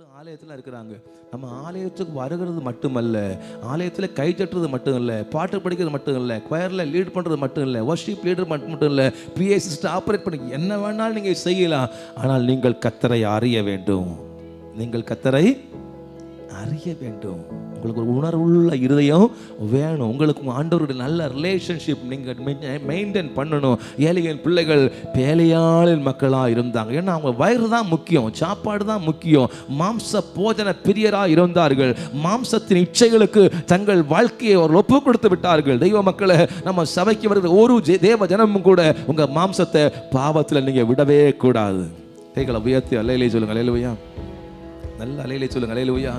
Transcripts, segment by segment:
ஆளும் ஆலயத்தில் இருக்கிறாங்க. நம்ம ஆலயத்துக்கு வருகிறது மட்டுமல்ல ஆலயத்தில் கை தட்டுறது மட்டும் இல்லை பாட்டு படிக்கிறது மட்டும் இல்லை கொயரில் லீட் பண்ணுறது மட்டும் இல்லை ஒர்ஷிப் லீடர் மட்டும் மட்டும் இல்லை பிஏ சிஸ்டம் ஆப்ரேட் பண்ணி என்ன வேணாலும் நீங்கள் செய்யலாம். ஆனால் நீங்கள் கத்தரை அறிய வேண்டும். நீங்கள் கத்தரை அறிய வேண்டும். உங்களுக்கு ஒரு உணர்வுள்ள இருதயம் வேணும். உங்களுக்கு ஆண்டவருடைய நல்ல ரிலேஷன்ஷிப் நீங்கள் மெயின்டைன் பண்ணணும். ஏழையின் பிள்ளைகள் பேலையாளின் மக்களாக இருந்தாங்க. ஏன்னா அவங்க வயிறு தான் முக்கியம். சாப்பாடு தான் முக்கியம். மாம்ச போஜன பிரியராக இருந்தார்கள். மாம்சத்தின் இச்சைகளுக்கு தங்கள் வாழ்க்கையை ஒரு ஒப்பு கொடுத்து விட்டார்கள். தெய்வ மக்களை நம்ம சபைக்கு வருகிற ஒரு ஜெ- தேவ ஜனமும் கூட உங்கள் மாம்சத்தை பாவத்தில் நீங்கள் விடவே கூடாது. கைகளை உயர்த்தி அல்லையிலே சொல்லுங்கள் அல்லையிலுயா? நல்ல அலையிலே சொல்லுங்க அலையிலுயா.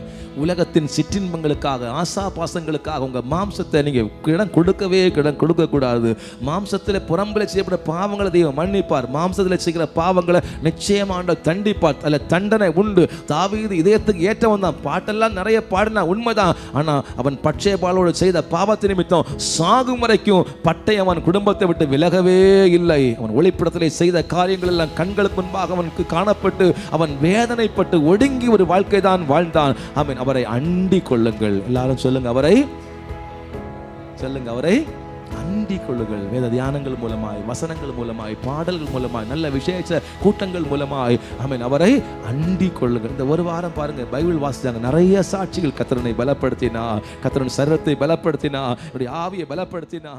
உலகத்தின் சிற்றின்பங்களுக்காக ஆசா பாசங்களுக்காக உங்கள் மாம்சத்தை நீங்கள் இடம் கொடுக்கவே இடம் கொடுக்கக்கூடாது. மாம்சத்தில் புறம்பில் செய்யப்பட்ட பாவங்களை தெய்வம் மன்னிப்பார். மாம்சத்தில் செய்கிற பாவங்களை நிச்சயமாண்ட தண்டிப்பார். அதில் தண்டனை உண்டு. தாவீது இதயத்துக்கு ஏற்றவன் தான். பாட்டெல்லாம் நிறைய பாடினா உண்மைதான். ஆனால் அவன் பட்சேபாலோடு செய்த பாவத்தை நிமித்தம் சாகும் வரைக்கும் பட்டை அவன் குடும்பத்தை விட்டு விலகவே இல்லை. அவன் ஒளிப்படத்திலே செய்த காரியங்கள் எல்லாம் கண்களுக்கு முன்பாக அவனுக்கு காணப்பட்டு அவன் வேதனைப்பட்டு ஒடுங்கி ஒரு வாழ்க்கை தான் வாழ்ந்தான். அவன் அவரை அண்டி கொள்ளுங்கள் எல்லாரும் சொல்லுங்க அவரை சொல்லுங்க அவரை அண்டி கொள்ளுங்கள் வேத தியானங்கள் மூலமாய் வசனங்கள் மூலமாய் பாடல்கள் மூலமாய் நல்ல விசேஷ கூட்டங்கள் மூலமாய் ஆமென். அவரை அண்டி கொள்ளுங்கள் இந்த ஒரு வாரம் பாருங்க பைபிள் வாசிச்சாங்க. நிறைய சாட்சிகள் கத்திரனை பலப்படுத்தினா கத்திரன் சரத்தை பலப்படுத்தினா என்னுடைய ஆவியை பலப்படுத்தினா